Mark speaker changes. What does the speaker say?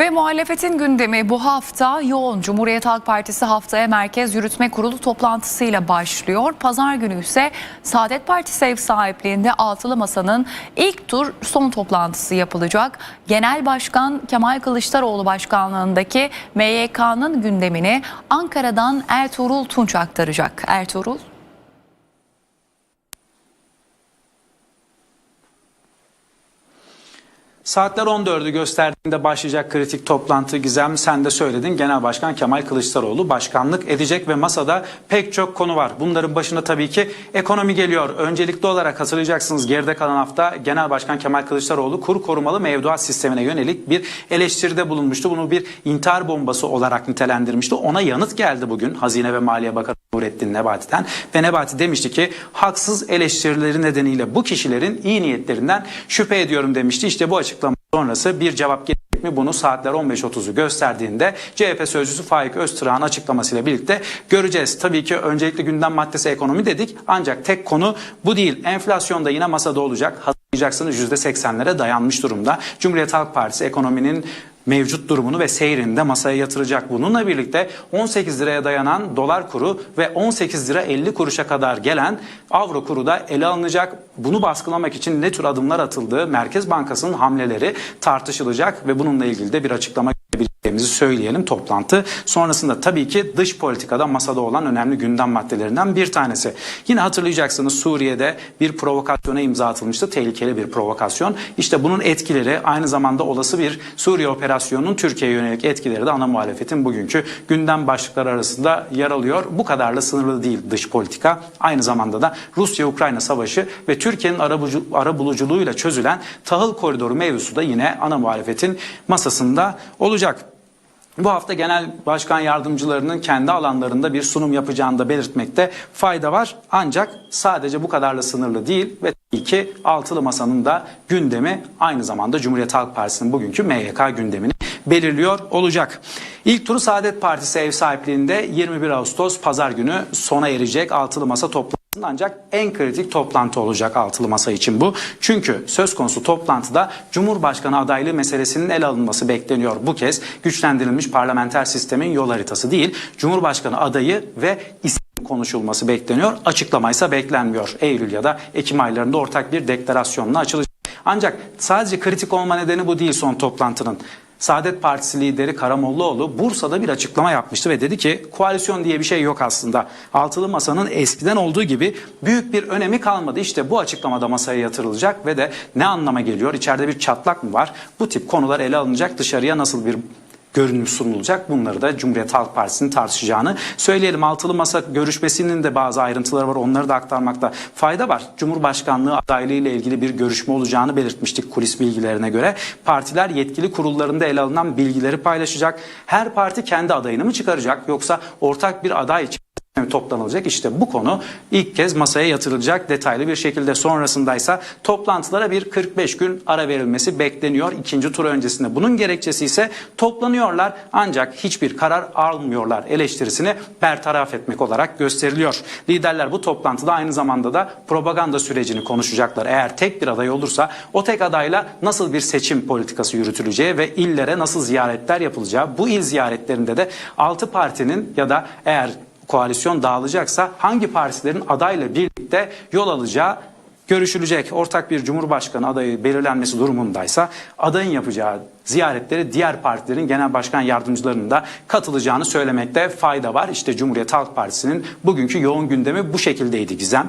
Speaker 1: Ve muhalefetin gündemi bu hafta yoğun. Cumhuriyet Halk Partisi haftaya Merkez Yürütme Kurulu toplantısıyla başlıyor. Pazar günü ise Saadet Partisi ev sahipliğinde Altılı Masa'nın ilk tur son toplantısı yapılacak. Genel Başkan Kemal Kılıçdaroğlu başkanlığındaki MYK'nın gündemini Ankara'dan Ertuğrul Tunç aktaracak. Ertuğrul.
Speaker 2: Saatler 14'ü gösterdiğinde başlayacak kritik toplantı Gizem sen de söyledin. Genel Başkan Kemal Kılıçdaroğlu başkanlık edecek ve masada pek çok konu var. Bunların başında tabii ki ekonomi geliyor. Öncelikli olarak hatırlayacaksınız geride kalan hafta Genel Başkan Kemal Kılıçdaroğlu kur korumalı mevduat sistemine yönelik bir eleştiride bulunmuştu. Bunu bir intihar bombası olarak nitelendirmişti. Ona yanıt geldi bugün Hazine ve Maliye Bakanı Nurettin Nebati'den ve Nebati demişti ki haksız eleştirileri nedeniyle bu kişilerin iyi niyetlerinden şüphe ediyorum demişti. İşte bu açıklama sonrası bir cevap gelecek mi bunu saatler 15.30'u gösterdiğinde CHP sözcüsü Faik Öztürk'ün açıklamasıyla birlikte göreceğiz. Tabii ki öncelikli gündem maddesi ekonomi dedik ancak tek konu bu değil. Enflasyon da yine masada olacak. Hatırlayacaksınız %80'lere dayanmış durumda. Cumhuriyet Halk Partisi ekonominin mevcut durumunu ve seyrini de masaya yatıracak. Bununla birlikte 18 liraya dayanan dolar kuru ve 18 lira 50 kuruşa kadar gelen avro kuru da ele alınacak. Bunu baskılamak için ne tür adımlar atıldığı Merkez Bankası'nın hamleleri tartışılacak ve bununla ilgili de bir açıklama yapabileceğimizi söyleyelim toplantı. Sonrasında tabii ki dış politikada masada olan önemli gündem maddelerinden bir tanesi. Yine hatırlayacaksınız Suriye'de bir provokasyona imza atılmıştı. Tehlikeli bir provokasyon. İşte bunun etkileri aynı zamanda olası bir Suriye operasyonunun Türkiye'ye yönelik etkileri de ana muhalefetin bugünkü gündem başlıkları arasında yer alıyor. Bu kadarla sınırlı değil dış politika. Aynı zamanda da Rusya-Ukrayna savaşı ve Türkiye'nin arabulucu, arabuluculuğuyla çözülen tahıl koridoru mevzusu da yine ana muhalefetin masasında olacak. Bu hafta genel başkan yardımcılarının kendi alanlarında bir sunum yapacağını da belirtmekte fayda var. Ancak sadece bu kadarla sınırlı değil ve tabii ki altılı masanın da gündemi aynı zamanda Cumhuriyet Halk Partisi'nin bugünkü MYK gündemini belirliyor olacak. İlk turu Saadet Partisi ev sahipliğinde 21 Ağustos pazar günü sona erecek altılı masa toplantısı. Ancak en kritik toplantı olacak altılı masa için bu. Çünkü söz konusu toplantıda Cumhurbaşkanı adaylığı meselesinin ele alınması bekleniyor. Bu kez güçlendirilmiş parlamenter sistemin yol haritası değil, Cumhurbaşkanı adayı ve isim konuşulması bekleniyor. Açıklamaysa beklenmiyor. Eylül ya da Ekim aylarında ortak bir deklarasyonla açılacak. Ancak sadece kritik olma nedeni bu değil son toplantının. Saadet Partisi lideri Karamollaoğlu Bursa'da bir açıklama yapmıştı ve dedi ki koalisyon diye bir şey yok aslında. Altılı Masa'nın eskiden olduğu gibi büyük bir önemi kalmadı. İşte bu açıklamada masaya yatırılacak ve de ne anlama geliyor? İçeride bir çatlak mı var? Bu tip konular ele alınacak. Dışarıya nasıl bir görünüm sunulacak. Bunları da Cumhuriyet Halk Partisi'nin tartışacağını söyleyelim. Altılı Masa görüşmesinin de bazı ayrıntıları var. Onları da aktarmakta fayda var. Cumhurbaşkanlığı adaylığı ile ilgili bir görüşme olacağını belirtmiştik kulis bilgilerine göre. Partiler yetkili kurullarında ele alınan bilgileri paylaşacak. Her parti kendi adayını mı çıkaracak yoksa ortak bir aday için toplanılacak. İşte bu konu ilk kez masaya yatırılacak detaylı bir şekilde. Sonrasındaysa toplantılara bir 45 gün ara verilmesi bekleniyor ikinci tur öncesinde. Bunun gerekçesi ise toplanıyorlar ancak hiçbir karar almıyorlar eleştirisini bertaraf etmek olarak gösteriliyor. Liderler bu toplantıda aynı zamanda da propaganda sürecini konuşacaklar. Eğer tek bir aday olursa o tek adayla nasıl bir seçim politikası yürütüleceği ve illere nasıl ziyaretler yapılacağı bu il ziyaretlerinde de 6 partinin ya da eğer koalisyon dağılacaksa hangi partilerin adayla birlikte yol alacağı görüşülecek. Ortak bir cumhurbaşkanı adayı belirlenmesi durumundaysa adayın yapacağı ziyaretleri diğer partilerin genel başkan yardımcılarının da katılacağını söylemekte fayda var. İşte Cumhuriyet Halk Partisi'nin bugünkü yoğun gündemi bu şekildeydi Gizem.